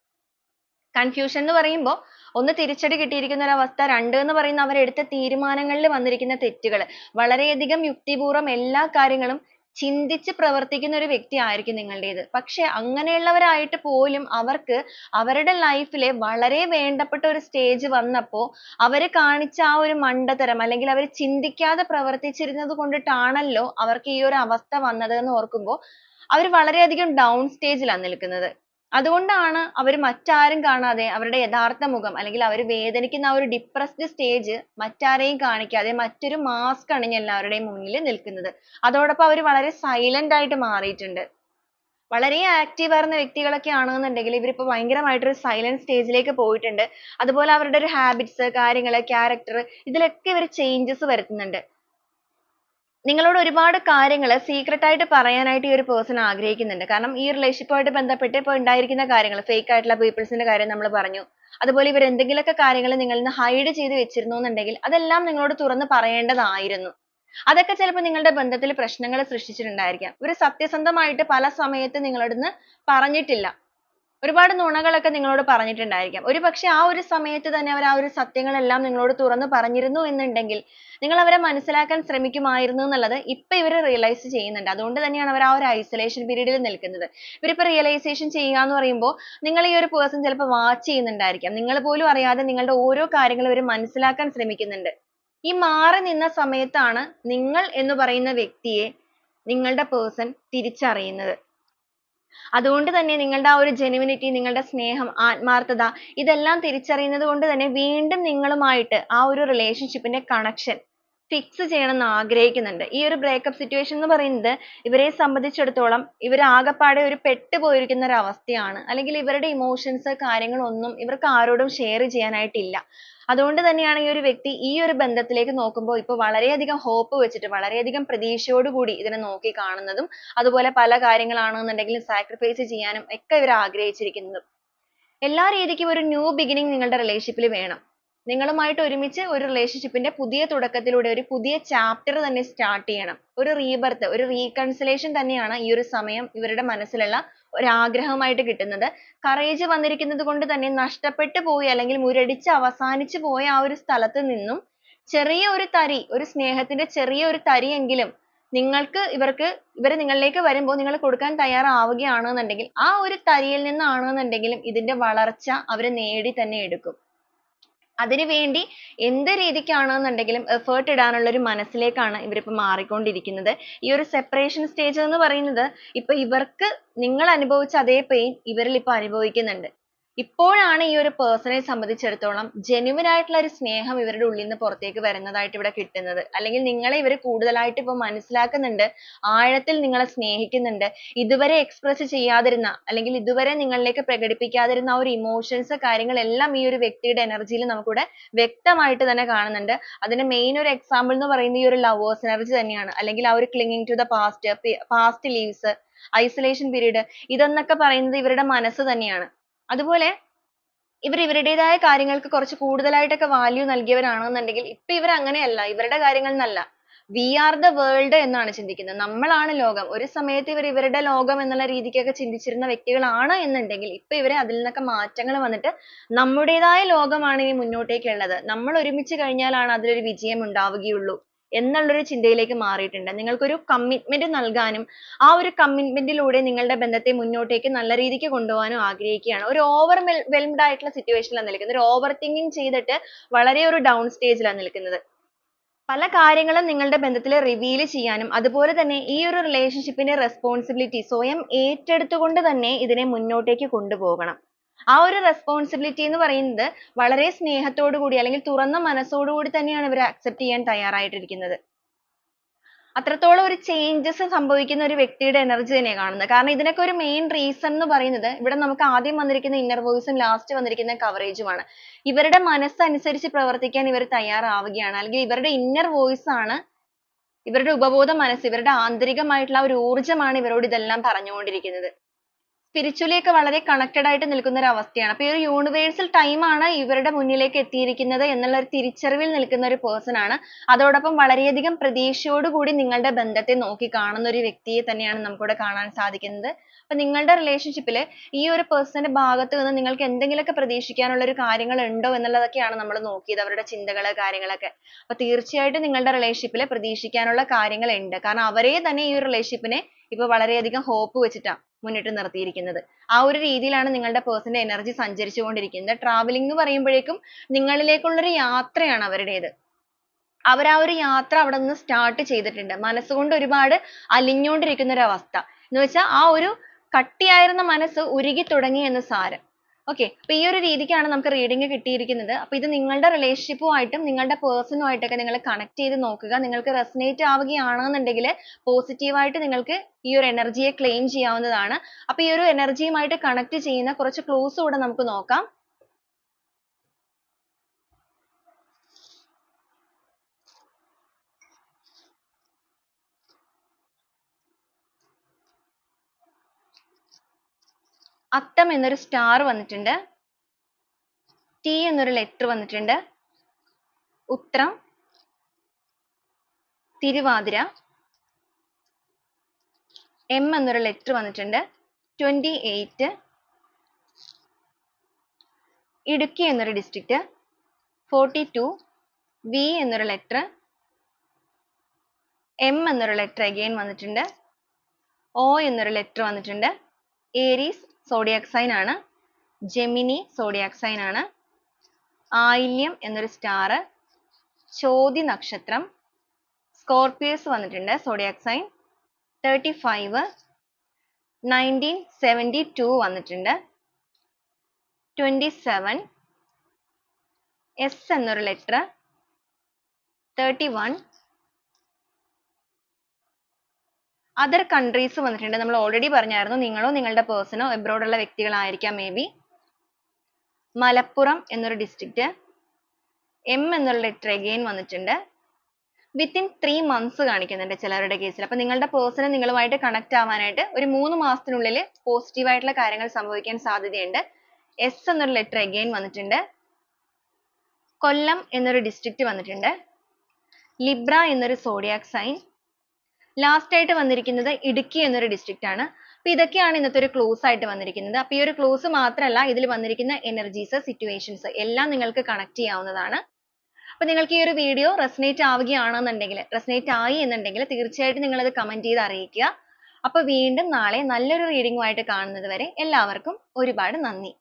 കൺഫ്യൂഷൻ എന്ന് പറയുമ്പോൾ ഒന്ന് തിരിച്ചടി കിട്ടിയിരിക്കുന്ന ഒരു അവസ്ഥ രണ്ട് എന്ന് പറയുന്ന അവർ എടുത്ത തീരുമാനങ്ങളിൽ വന്നിരിക്കുന്ന തെറ്റുകൾ. വളരെയധികം യുക്തിപൂർവം എല്ലാ കാര്യങ്ങളും ചിന്തിച്ച് പ്രവർത്തിക്കുന്ന ഒരു വ്യക്തി ആയിരിക്കും നിങ്ങളുടേത്. പക്ഷെ അങ്ങനെയുള്ളവരായിട്ട് പോലും അവർക്ക് അവരുടെ ലൈഫിലെ വളരെ വേണ്ടപ്പെട്ട ഒരു സ്റ്റേജ് വന്നപ്പോൾ അവർ കാണിച്ച ആ ഒരു മണ്ടത്തരം അല്ലെങ്കിൽ അവർ ചിന്തിക്കാതെ പ്രവർത്തിച്ചിരുന്നത് കൊണ്ടിട്ടാണല്ലോ അവർക്ക് ഈ ഒരു അവസ്ഥ വന്നത് എന്ന് ഓർക്കുമ്പോൾ അവർ വളരെയധികം down stage ലാണ് നിൽക്കുന്നത്. അതുകൊണ്ടാണ് അവർ മറ്റാരും കാണാതെ അവരുടെ യഥാർത്ഥ മുഖം അല്ലെങ്കിൽ അവർ വേദനിക്കുന്ന ആ ഒരു ഡിപ്രസ്ഡ് സ്റ്റേജ് മറ്റാരെയും കാണിക്കാതെ മറ്റൊരു മാസ്ക് അണിഞ്ഞ് എല്ലാവരുടെയും മുന്നിൽ നിൽക്കുന്നത്. അതോടൊപ്പം അവർ വളരെ സൈലന്റ് ആയിട്ട് മാറിയിട്ടുണ്ട്. വളരെ active ആയിരുന്ന വ്യക്തികളൊക്കെ ആണെന്നുണ്ടെങ്കിൽ ഇവരിപ്പോൾ ഭയങ്കരമായിട്ട് ഒരു silent stage ലേക്ക് പോയിട്ടുണ്ട്. അതുപോലെ അവരുടെ ഒരു ഹാബിറ്റ്സ് കാര്യങ്ങൾ character ഇതിലൊക്കെ ഇവർ changes വരുത്തുന്നുണ്ട്. നിങ്ങളോട് ഒരുപാട് കാര്യങ്ങൾ സീക്രട്ട് ആയിട്ട് പറയാനായിട്ട് ഈ ഒരു പേഴ്സൺ ആഗ്രഹിക്കുന്നുണ്ട്. കാരണം ഈ റിലേഷൻഷിപ്പുമായിട്ട് ബന്ധപ്പെട്ട് ഇപ്പോൾ ഉണ്ടായിരിക്കുന്ന കാര്യങ്ങൾ ഫേക്ക് ആയിട്ടുള്ള പീപ്പിൾസിന്റെ കാര്യം നമ്മൾ പറഞ്ഞു. അതുപോലെ ഇവർ എന്തെങ്കിലുമൊക്കെ കാര്യങ്ങൾ നിങ്ങളിൽ നിന്ന് ഹൈഡ് ചെയ്ത് വെച്ചിരുന്നു എന്നുണ്ടെങ്കിൽ അതെല്ലാം നിങ്ങളോട് തുറന്ന് പറയേണ്ടതായിരുന്നു. അതൊക്കെ ചിലപ്പോൾ നിങ്ങളുടെ ബന്ധത്തിൽ പ്രശ്നങ്ങൾ സൃഷ്ടിച്ചിട്ടുണ്ടായിരിക്കാം. ഇവർ സത്യസന്ധമായിട്ട് പല സമയത്ത് നിങ്ങളോട് പറഞ്ഞിട്ടില്ല. ഒരുപാട് നുണകളൊക്കെ നിങ്ങളോട് പറഞ്ഞിട്ടുണ്ടായിരിക്കാം. ഒരുപക്ഷെ ആ ഒരു സമയത്ത് തന്നെ അവർ ആ ഒരു സത്യങ്ങളെല്ലാം നിങ്ങളോട് തുറന്നു പറഞ്ഞിരുന്നു എന്നുണ്ടെങ്കിൽ നിങ്ങൾ അവരെ മനസ്സിലാക്കാൻ ശ്രമിക്കുമായിരുന്നു എന്നുള്ളത് ഇപ്പൊ ഇവർ റിയലൈസ് ചെയ്യുന്നുണ്ട്. അതുകൊണ്ട് തന്നെയാണ് അവർ ആ ഒരു ഐസൊലേഷൻ period ൽ നിൽക്കുന്നത്. ഇവരിപ്പോ റിയലൈസേഷൻ ചെയ്യുക എന്ന് പറയുമ്പോൾ നിങ്ങൾ ഈ ഒരു പേഴ്സൺ ചിലപ്പോൾ വാച്ച് ചെയ്യുന്നുണ്ടായിരിക്കാം. നിങ്ങൾ പോലും അറിയാതെ നിങ്ങളുടെ ഓരോ കാര്യങ്ങളും ഇവർ മനസ്സിലാക്കാൻ ശ്രമിക്കുന്നുണ്ട്. ഈ മാറി നിന്ന സമയത്താണ് നിങ്ങൾ എന്ന് പറയുന്ന വ്യക്തിയെ നിങ്ങളുടെ പേഴ്സൺ തിരിച്ചറിയുന്നത്. അതുകൊണ്ട് തന്നെ നിങ്ങളുടെ ആ ഒരു genuinity നിങ്ങളുടെ സ്നേഹം ആത്മാർത്ഥത ഇതെല്ലാം തിരിച്ചറിയുന്നത് കൊണ്ട് തന്നെ വീണ്ടും നിങ്ങളുമായിട്ട് ആ ഒരു relationship ന്റെ connection fix ചെയ്യണം എന്ന് ആഗ്രഹിക്കുന്നുണ്ട്. ഈ ഒരു ബ്രേക്കപ്പ് സിറ്റുവേഷൻ എന്ന് പറയുന്നത് ഇവരെ സംബന്ധിച്ചിടത്തോളം ഇവർ ആകപ്പാടെ ഒരു പെട്ടുപോയിരിക്കുന്ന ഒരു അവസ്ഥയാണ്. അല്ലെങ്കിൽ ഇവരുടെ ഇമോഷൻസ് കാര്യങ്ങളൊന്നും ഇവർക്ക് ആരോടും ഷെയർ ചെയ്യാനായിട്ടില്ല. അതുകൊണ്ട് തന്നെയാണ് ഈ ഒരു വ്യക്തി ഈ ഒരു ബന്ധത്തിലേക്ക് നോക്കുമ്പോൾ ഇപ്പോൾ വളരെയധികം ഹോപ്പ് വെച്ചിട്ട് വളരെയധികം പ്രതീക്ഷയോടുകൂടി ഇതിനെ നോക്കി കാണുന്നതും അതുപോലെ പല കാര്യങ്ങളാണെന്നുണ്ടെങ്കിലും സാക്രിഫൈസ് ചെയ്യാനും ഒക്കെ ഇവർ ആഗ്രഹിച്ചിരിക്കുന്നതും. എല്ലാ രീതിക്കും ഒരു ന്യൂ ബിഗിനിങ് നിങ്ങളുടെ റിലേഷൻഷിപ്പിൽ വേണം. നിങ്ങളുമായിട്ട് ഒരുമിച്ച് ഒരു റിലേഷൻഷിപ്പിന്റെ പുതിയ തുടക്കത്തിലൂടെ ഒരു പുതിയ ചാപ്റ്റർ തന്നെ സ്റ്റാർട്ട് ചെയ്യണം. ഒരു റീബർത്ത് ഒരു റീകൺസിലേഷൻ തന്നെയാണ് ഈ ഒരു സമയം ഇവരുടെ മനസ്സിലുള്ള ഒരു ആഗ്രഹമായിട്ട് കിട്ടുന്നത്. കറേജ് വന്നിരിക്കുന്നത് കൊണ്ട് തന്നെ നഷ്ടപ്പെട്ടു പോയി അല്ലെങ്കിൽ മുരടിച്ച് അവസാനിച്ചു പോയ ആ ഒരു സ്ഥലത്ത് നിന്നും ചെറിയ ഒരു തരി ഒരു സ്നേഹത്തിന്റെ ചെറിയ ഒരു തരിയെങ്കിലും നിങ്ങൾക്ക് ഇവർക്ക് ഇവർ നിങ്ങളിലേക്ക് വരുമ്പോൾ നിങ്ങൾ കൊടുക്കാൻ തയ്യാറാവുകയാണെന്നുണ്ടെങ്കിൽ ആ ഒരു തരിയിൽ നിന്നാണെന്നുണ്ടെങ്കിലും ഇതിന്റെ വളർച്ച അവർ നേടി തന്നെ എടുക്കും. അതിനു വേണ്ടി എന്ത് രീതിക്കാണെന്നുണ്ടെങ്കിലും effort ഇടാനുള്ള ഒരു മനസ്സിലേക്കാണ് ഇവരിപ്പോൾ മാറിക്കൊണ്ടിരിക്കുന്നത്. ഈ ഒരു separation stage എന്ന് പറയുന്നത് ഇപ്പൊ ഇവർക്ക് നിങ്ങൾ അനുഭവിച്ച അതേ pain ഇവരിൽ ഇപ്പോൾ അനുഭവിക്കുന്നുണ്ട്. ഇപ്പോഴാണ് ഈ ഒരു നെ സംബന്ധിച്ചിടത്തോളം genuine ആയിട്ടുള്ള ഒരു സ്നേഹം ഇവരുടെ ഉള്ളിൽ നിന്ന് പുറത്തേക്ക് വരുന്നതായിട്ട് ഇവിടെ കിട്ടുന്നത്. അല്ലെങ്കിൽ നിങ്ങളെ ഇവർ കൂടുതലായിട്ട് ഇപ്പോൾ മനസ്സിലാക്കുന്നുണ്ട് ആഴത്തിൽ നിങ്ങളെ സ്നേഹിക്കുന്നുണ്ട് ഇതുവരെ express ചെയ്യാതിരുന്ന അല്ലെങ്കിൽ ഇതുവരെ നിങ്ങളിലേക്ക് പ്രകടിപ്പിക്കാതിരുന്ന ആ ഒരു emotions കാര്യങ്ങളെല്ലാം ഈ ഒരു വ്യക്തിയുടെ energy യിൽ നമുക്കിവിടെ വ്യക്തമായിട്ട് തന്നെ കാണുന്നുണ്ട്. അതിന്റെ main ഒരു example എന്ന് പറയുന്നത് ഈ ഒരു lovers energy തന്നെയാണ്. അല്ലെങ്കിൽ ആ ഒരു clinging to the past past leaves isolation period ഇതെന്നൊക്കെ പറയുന്നത് ഇവരുടെ മനസ്സ് തന്നെയാണ്. അതുപോലെ ഇവർ ഇവരുടേതായ കാര്യങ്ങൾക്ക് കുറച്ച് കൂടുതലായിട്ടൊക്കെ value നൽകിയവരാണെന്നുണ്ടെങ്കിൽ ഇപ്പൊ ഇവർ അങ്ങനെയല്ല ഇവരുടെ കാര്യങ്ങൾ എന്നല്ല we are the world എന്നാണ് ചിന്തിക്കുന്നത്. നമ്മളാണ് ലോകം. ഒരു സമയത്ത് ഇവർ ഇവരുടെ ലോകം എന്നുള്ള രീതിക്കൊക്കെ ചിന്തിച്ചിരുന്ന വ്യക്തികളാണ് എന്നുണ്ടെങ്കിൽ ഇപ്പൊ ഇവരെ അതിൽ നിന്നൊക്കെ മാറ്റങ്ങൾ വന്നിട്ട് നമ്മുടേതായ ലോകമാണ് ഇനി മുന്നോട്ടേക്കുള്ളത് നമ്മൾ ഒരുമിച്ച് കഴിഞ്ഞാലാണ് അതിലൊരു വിജയം ഉണ്ടാവുകയുള്ളൂ. എന്നുള്ളൊരു ചിന്തയിലേക്ക് മാറിയിട്ടുണ്ട്. നിങ്ങൾക്കൊരു commitment നൽകാനും ആ ഒരു കമ്മിറ്റ്മെന്റിലൂടെ ലൂടെ നിങ്ങളുടെ ബന്ധത്തെ മുന്നോട്ടേക്ക് നല്ല രീതിക്ക് കൊണ്ടുപോകാനും ആഗ്രഹിക്കുകയാണ്. ഒരു overwhelmed ആയിട്ടുള്ള സിറ്റുവേഷനിലാണ് ലാണ് നിൽക്കുന്നത്. ഒരു ഓവർ തിങ്കിങ് ചെയ്തിട്ട് വളരെ ഒരു ഡൗൺ സ്റ്റേജിലാണ് ലാണ് നിൽക്കുന്നത്. പല കാര്യങ്ങളും നിങ്ങളുടെ ബന്ധത്തിൽ റിവീൽ ചെയ്യാനും അതുപോലെ തന്നെ ഈ ഒരു റിലേഷൻഷിപ്പിന്റെ റെസ്പോൺസിബിലിറ്റി സ്വയം ഏറ്റെടുത്തുകൊണ്ട് തന്നെ ഇതിനെ മുന്നോട്ടേക്ക് കൊണ്ടുപോകണം. ആ ഒരു responsibility എന്ന് പറയുന്നത് വളരെ സ്നേഹത്തോടു കൂടി അല്ലെങ്കിൽ തുറന്ന മനസ്സോടു കൂടി തന്നെയാണ് ഇവർ accept ചെയ്യാൻ തയ്യാറായിട്ടിരിക്കുന്നത്. അത്രത്തോളം ഒരു changes സംഭവിക്കുന്ന ഒരു വ്യക്തിയുടെ energy തന്നെയാണ് കാണുന്നത്. കാരണം ഇതിനൊക്കെ ഒരു main reason എന്ന് പറയുന്നത് ഇവിടെ നമുക്ക് ആദ്യം വന്നിരിക്കുന്ന inner voice ഉം last വന്നിരിക്കുന്ന coverage ഉം ആണ്. ഇവരുടെ മനസ്സനുസരിച്ച് പ്രവർത്തിക്കാൻ ഇവർ തയ്യാറാവുകയാണ്. അല്ലെങ്കിൽ ഇവരുടെ inner voice ആണ് ഇവരുടെ ഉപബോധ മനസ്സ് ഇവരുടെ ആന്തരികമായിട്ടുള്ള ആ ഒരു ഊർജമാണ് ഇവരോട് ഇതെല്ലാം പറഞ്ഞുകൊണ്ടിരിക്കുന്നത്. Spiritually ഒക്കെ വളരെ connected ആയിട്ട് നിൽക്കുന്ന ഒരു അവസ്ഥയാണ് അപ്പോൾ ഈ ഒരു universal time ആണ് ഇവരുടെ മുന്നിലേക്ക് എത്തിയിരിക്കുന്നത് എന്നുള്ള ഒരു തിരിച്ചറിവിൽ നിൽക്കുന്ന ഒരു person ആണ്. അതോടൊപ്പം വളരെയധികം പ്രതീക്ഷയോട് കൂടി നിങ്ങളുടെ ബന്ധത്തെ നോക്കി കാണുന്ന ഒരു വ്യക്തിയെ തന്നെയാണ് നമുക്കിവിടെ കാണാൻ സാധിക്കുന്നത്. അപ്പൊ നിങ്ങളുടെ relationship ൽ ഈ ഒരു person ന്റെ ഭാഗത്ത് നിന്ന് നിങ്ങൾക്ക് എന്തെങ്കിലുമൊക്കെ പ്രതീക്ഷിക്കാനുള്ള ഒരു കാര്യങ്ങൾ ഉണ്ടോ എന്നുള്ളതൊക്കെയാണ് നമ്മൾ നോക്കിയത് അവരുടെ ചിന്തകൾ കാര്യങ്ങളൊക്കെ. അപ്പൊ തീർച്ചയായിട്ടും നിങ്ങളുടെ relationship ൽ പ്രതീക്ഷിക്കാനുള്ള കാര്യങ്ങൾ ഉണ്ട്. കാരണം അവരെ തന്നെ ഈ ഒരു relationship നെ ഇപ്പൊ വളരെയധികം hope വെച്ചിട്ടാണ് മുന്നിട്ട് നിർത്തിയിരിക്കുന്നത്. ആ ഒരു രീതിയിലാണ് നിങ്ങളുടെ പേഴ്സന്റെ എനർജി സഞ്ചരിച്ചുകൊണ്ടിരിക്കുന്നത്. travelling എന്ന് പറയുമ്പോഴേക്കും നിങ്ങളിലേക്കുള്ള ഒരു യാത്രയാണ് അവരുടേത്. അവർ ആ ഒരു യാത്ര അവിടെ നിന്ന് start ചെയ്തിട്ടുണ്ട്. മനസ്സുകൊണ്ട് ഒരുപാട് അലിഞ്ഞുകൊണ്ടിരിക്കുന്ന ഒരു അവസ്ഥ എന്ന് വെച്ചാൽ ആ ഒരു കട്ടിയായിരുന്ന മനസ്സ് ഉരുകി തുടങ്ങി എന്ന് സാരം. Okay അപ്പൊ ഈ ഒരു രീതിക്കാണ് നമുക്ക് reading കിട്ടിയിരിക്കുന്നത്. അപ്പൊ ഇത് നിങ്ങളുടെ relationship ആയിട്ടും നിങ്ങളുടെ person ആയിട്ടൊക്കെ നിങ്ങൾ കണക്ട് ചെയ്ത് നോക്കുക. നിങ്ങൾക്ക് resonate ആവുകയാണെന്നുണ്ടെങ്കിൽ positive ആയിട്ട് നിങ്ങൾക്ക് ഈ ഒരു എനർജിയെ ക്ലെയിം ചെയ്യാവുന്നതാണ്. അപ്പൊ ഈ ഒരു എനർജിയുമായിട്ട് കണക്ട് ചെയ്യുന്ന കുറച്ച് clues കൂടെ നമുക്ക് നോക്കാം. അത്തം എന്നൊരു star വന്നിട്ടുണ്ട്. T എന്നൊരു letter വന്നിട്ടുണ്ട്. ഉത്രം തിരുവാതിര M എന്നൊരു letter വന്നിട്ടുണ്ട്. twenty eight ഇടുക്കി എന്നൊരു district forty two V എന്നൊരു letter M എന്നൊരു letter again വന്നിട്ടുണ്ട്. O എന്നൊരു letter വന്നിട്ടുണ്ട്. ഏരീസ് zodiac sign ആണ് ജെമിനി zodiac sign ആണ് ആയില്യം എന്നൊരു star ചോതി നക്ഷത്രം സ്കോർപിയോസ് വന്നിട്ടുണ്ട് zodiac sign thirty five nineteen seventy two വന്നിട്ടുണ്ട് twenty seven എസ് എന്നൊരു letter thirty one other countries വന്നിട്ടുണ്ട്. നമ്മൾ ഓൾറെഡി പറഞ്ഞായിരുന്നു നിങ്ങളോ നിങ്ങളുടെ പേഴ്സണോ abroad ഉള്ള വ്യക്തികളായിരിക്കാം may be. മലപ്പുറം എന്നൊരു district എം എന്നുള്ള ലെറ്റർ again വന്നിട്ടുണ്ട്. വിത്തിൻ three മന്ത്സ് കാണിക്കുന്നുണ്ട് ചിലരുടെ കേസിൽ അപ്പൊ നിങ്ങളുടെ person നിങ്ങളുമായിട്ട് കണക്ട് ആവാനായിട്ട് ഒരു മൂന്ന് മാസത്തിനുള്ളിൽ positive ആയിട്ടുള്ള കാര്യങ്ങൾ സംഭവിക്കാൻ സാധ്യതയുണ്ട്. എസ് എന്നൊരു ലെറ്റർ again വന്നിട്ടുണ്ട്. കൊല്ലം എന്നൊരു ഡിസ്ട്രിക്റ്റ് വന്നിട്ടുണ്ട്. ലിബ്ര എന്നൊരു സോഡിയാക് സൈൻ ലാസ്റ്റ് ആയിട്ട് വന്നിരിക്കുന്നത് ഇടുക്കി എന്നൊരു ഡിസ്ട്രിക്റ്റ് ആണ്. അപ്പൊ ഇതൊക്കെയാണ് ഇന്നത്തെ ഒരു ക്ലോസ് ആയിട്ട് വന്നിരിക്കുന്നത്. അപ്പൊ ഈ ഒരു ക്ലോസ് മാത്രമല്ല ഇതിൽ വന്നിരിക്കുന്ന എനർജീസ് സിറ്റുവേഷൻസ് എല്ലാം നിങ്ങൾക്ക് കണക്ട് ചെയ്യാവുന്നതാണ്. അപ്പൊ നിങ്ങൾക്ക് ഈ ഒരു വീഡിയോ റെസനേറ്റ് ആവുകയാണെന്നുണ്ടെങ്കിൽ റെസനേറ്റ് ആയി എന്നുണ്ടെങ്കിൽ തീർച്ചയായിട്ടും നിങ്ങൾ അത് കമന്റ് ചെയ്ത് അറിയിക്കുക. അപ്പൊ വീണ്ടും നാളെ നല്ലൊരു റീഡിംഗുമായിട്ട് കാണുന്നത് വരെ എല്ലാവർക്കും ഒരുപാട് നന്ദി.